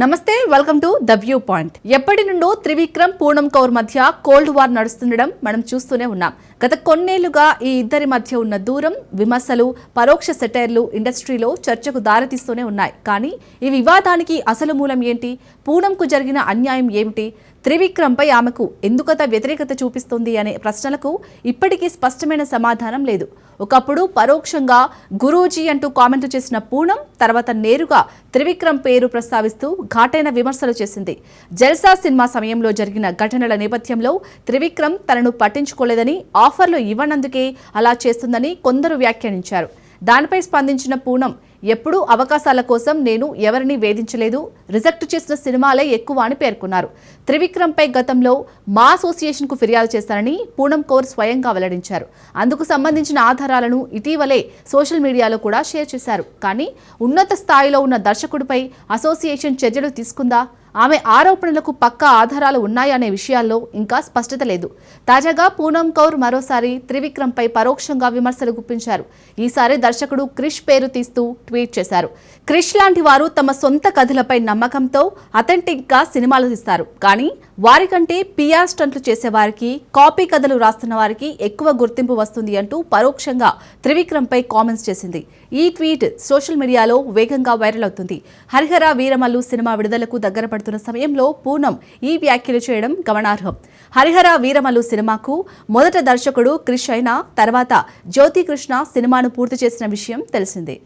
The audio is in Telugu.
నమస్తే welcome to the view point ఎప్పటి నుండో త్రివిక్రమ్ పూనం కౌర్ మధ్య కోల్డ్ వార్ నడుస్తుండడం మనం చూస్తూనే ఉన్నాం. గత కొన్నేళ్ళుగా ఈ ఇద్దరి మధ్య ఉన్న దూరం విమర్శలు పరోక్ష సెటైర్లు ఇండస్ట్రీలో చర్చకు దారితీస్తూనే ఉన్నాయి. కానీ ఈ వివాదానికి అసలు మూలం ఏంటి? పూనంకు జరిగిన అన్యాయం ఏమిటి? త్రివిక్రమ్పై ఆమెకు ఎందుకత వ్యతిరేకత చూపిస్తుంది అనే ప్రశ్నలకు ఇప్పటికీ స్పష్టమైన సమాధానం లేదు. ఒకప్పుడు పరోక్షంగా గురూజీ అంటూ కామెంట్లు చేసిన పూనం తర్వాత నేరుగా త్రివిక్రమ్ పేరు ప్రస్తావిస్తూ ఘాటైన విమర్శలు చేసింది. జల్సా సినిమా సమయంలో జరిగిన ఘటనల నేపథ్యంలో త్రివిక్రమ్ తనను పట్టించుకోలేదని ఆఫర్లు ఇవ్వనందుకే అలా చేస్తుందని కొందరు వ్యాఖ్యానించారు. దానిపై స్పందించిన పూనం ఎప్పుడూ అవకాశాల కోసం నేను ఎవరిని వేధించలేదు. రిజెక్ట్ చేసిన సినిమాలే ఎక్కువ అని పేర్కొన్నారు. త్రివిక్రమ్పై గతంలో మా అసోసియేషన్కు ఫిర్యాదు చేశారని పూనం కౌర్ స్వయంగా వెల్లడించారు. అందుకు సంబంధించిన ఆధారాలను ఇటీవలే సోషల్ మీడియాలో కూడా షేర్ చేశారు. కానీ ఉన్నత స్థాయిలో ఉన్న దర్శకుడిపై అసోసియేషన్ చర్యలు తీసుకుందా? ఆమె ఆరోపణలకు పక్కా ఆధారాలు ఉన్నాయనే విషయాల్లో ఇంకా స్పష్టత లేదు. తాజాగా పూనం కౌర్ మరోసారి త్రివిక్రమ్పై పరోక్షంగా విమర్శలు గుప్పించారు. ఈసారి దర్శకుడు క్రిష్ పేరు తీస్తూ ట్వీట్ చేశారు. క్రిష్ లాంటి వారు తమ సొంత కథలపై నమ్మకంతో అథెంటిక్గా సినిమాలు తీస్తారు. కానీ వారికంటే పిఆర్ స్టంట్లు చేసేవారికి కాపీ కథలు రాస్తున్న వారికి ఎక్కువ గుర్తింపు వస్తుంది అంటూ పరోక్షంగా త్రివిక్రమ్పై కామెంట్స్ చేసింది. ఈ ట్వీట్ సోషల్ మీడియాలో వేగంగా వైరల్ అవుతుంది. హరిహర వీరమల్లు సినిమా విడుదలకు దగ్గర మాట్లాడుతున్న సమయంలో పూనం ఈ వ్యాఖ్యలు చేయడం గమనార్హం. హరిహర వీరమలు సినిమాకు మొదట దర్శకుడు క్రిష్ అయినా తర్వాత జ్యోతి కృష్ణ సినిమాను పూర్తి చేసిన విషయం తెలిసిందే.